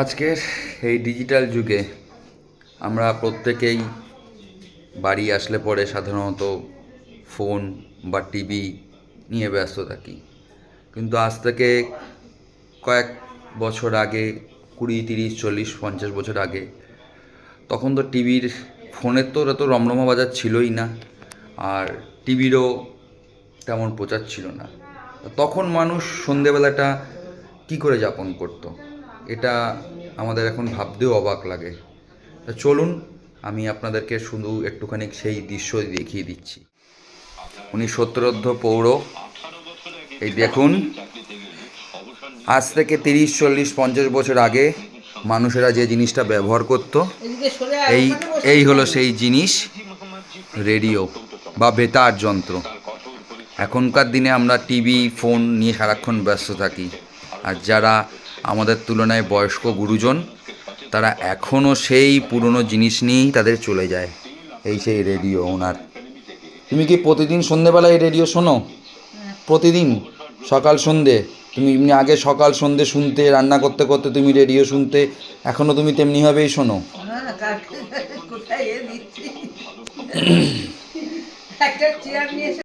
আজকের এই ডিজিটাল যুগে আমরা প্রত্যেকেই বাড়ি আসলে পরে সাধারণত ফোন বা টিভি নিয়ে ব্যস্ত থাকি। কিন্তু আজ থেকে কয়েক বছর আগে, কুড়ি, তিরিশ, চল্লিশ, পঞ্চাশ বছর আগে, তখন তো টিভির ফোনের তো অত রমরমা বাজার ছিলই না আর টিভিরও তেমন প্রচার ছিল না। তখন মানুষ সন্ধেবেলাটা কী করে যাপন করতো? এটা আমাদের এখন ভাবতেও অবাক লাগে। তা চলুন আমি আপনাদেরকে শুধু একটুখানি সেই দৃশ্য দেখিয়ে দিচ্ছি। উনি সত্তরোর্ধ পৌর। এই দেখুন আজ থেকে তিরিশ চল্লিশ পঞ্চাশ বছর আগে মানুষেরা যে জিনিসটা ব্যবহার করতো এই এই হলো সেই জিনিস রেডিও বা বেতার যন্ত্র। এখনকার দিনে আমরা টিভি ফোন নিয়ে সারাক্ষণ ব্যস্ত থাকি। আর যারা আমাদের তুলনায় বয়স্ক গুরুজন, তারা এখনও সেই পুরনো জিনিস নিয়েই তাদের চলে যায়, এই সেই রেডিও ওনার। তুমি কি প্রতিদিন সন্ধেবেলায় এই রেডিও শোনো? প্রতিদিন, সকাল সন্ধে। তুমি এমনি আগে সকাল সন্ধে শুনতে, রান্না করতে করতে তুমি রেডিও শুনতে এখনও তুমি তেমনিভাবেই শোনো। একটা চেয়ার নিয়ে